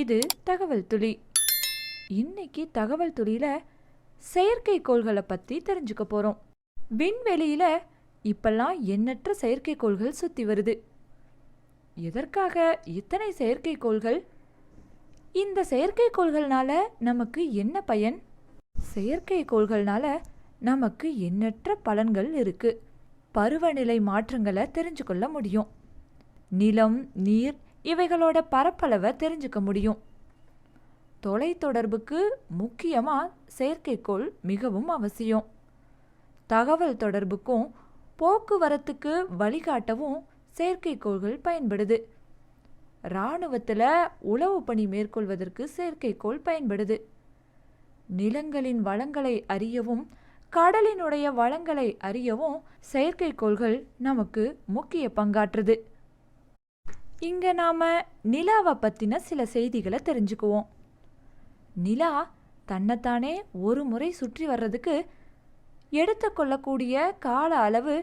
இது தகவல் துளி. இன்னைக்கு தகவல் துளியில செயற்கைக்கோள்களை பத்தி தெரிஞ்சுக்க போறோம். விண்வெளியில இப்பெல்லாம் எண்ணற்ற செயற்கைக்கோள்கள் சுத்தி வருது. எதற்காக இத்தனை செயற்கைக்கோள்கள் இந்த செயற்கைக்கோள்கள்னால நமக்கு என்ன பயன்? செயற்கைக்கோள்கள்னால நமக்கு எண்ணற்ற பலன்கள் இருக்கு. பருவநிலை மாற்றங்களை தெரிஞ்சுக்கொள்ள முடியும். நிலம் நீர் இவைகளோட பரப்பளவை தெரிஞ்சுக்க முடியும். தொலைத்தொடர்புக்கு முக்கியமாக செயற்கைக்கோள் மிகவும் அவசியம். தகவல் தொடர்புக்கும் போக்குவரத்துக்கு வழிகாட்டவும் செயற்கைக்கோள்கள் பயன்படுது. இராணுவத்தில் உளவு பணி மேற்கொள்வதற்கு செயற்கைக்கோள் பயன்படுது. நிலங்களின் வளங்களை அறியவும் கடலினுடைய வளங்களை அறியவும் செயற்கைக்கோள்கள் நமக்கு முக்கிய பங்காற்றுது. இங்கே நாம் நிலாவை பற்றின சில செய்திகளை தெரிஞ்சுக்குவோம். நிலா தன்னைத்தானே ஒரு முறை சுற்றி வர்றதுக்கு எடுத்துக்கொள்ளக்கூடிய கால அளவு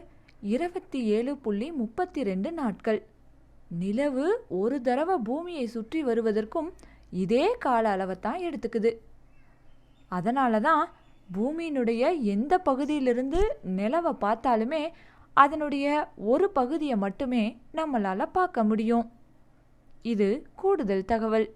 இருபத்தி ஏழு புள்ளி முப்பத்தி ரெண்டு நாட்கள். நிலவு ஒரு தடவை பூமியை சுற்றி வருவதற்கும் இதே கால அளவை தான் எடுத்துக்குது. அதனால தான் பூமியினுடைய எந்த பகுதியிலிருந்து நிலவை பார்த்தாலுமே அதனுடைய ஒரு பகுதியை மட்டுமே நம்மளால் பார்க்க முடியும். இது கூடுதல் தகவல்.